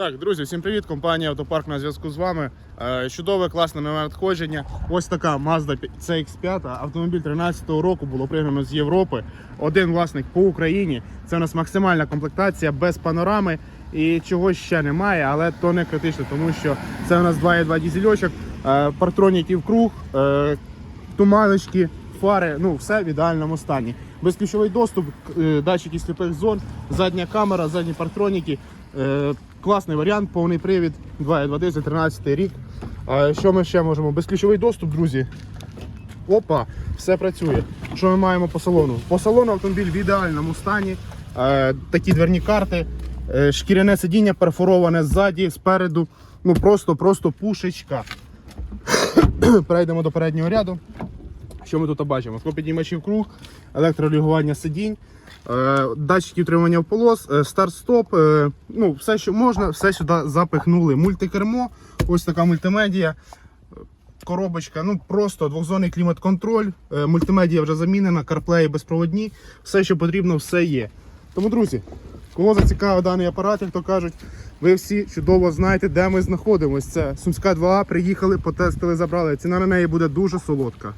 Так, друзі, всім привіт! Компанія Автопарк на зв'язку з вами. Е, Чудове, класне нове надходження. Ось така Mazda CX5. Автомобіль 13-го року було пригнано з Європи. Один власник по Україні. Це у нас максимальна комплектація без панорами. І чогось ще немає, але то не критично, тому що це у нас 2,2 дізельочок, е, партроніків круг, е, туманочки, фари, ну все в ідеальному стані. Безключовий доступ, датчики сліпих зон, задня камера, задні партроніки. Класний варіант, повний привід, 2,2 дизель, 13 рік. А що ми ще можемо? Безключовий доступ, друзі. Опа, все працює. Що ми маємо по салону? По салону автомобіль в ідеальному стані. Е, такі дверні карти, е, шкіряне сидіння перфороване ззаді, спереду. Ну просто, просто пушечка. Перейдемо до переднього ряду. Що ми тут бачимо? Склопіднімачів круг, електролігування сидінь, датчики утримання полос, е, старт-стоп, е, ну, все, що можна, все сюди запихнули. Мультикермо, ось така мультимедія, е, коробочка, ну просто двохзонний клімат-контроль, е, мультимедія вже замінена, CarPlay безпроводні, все, що потрібно, все є. Тому, друзі, кого зацікавив даний апарат, як то кажуть, ви всі чудово знаєте, де ми знаходимося. Це Сумська 2А, приїхали, потестили, забрали. Ціна на неї буде дуже солодка.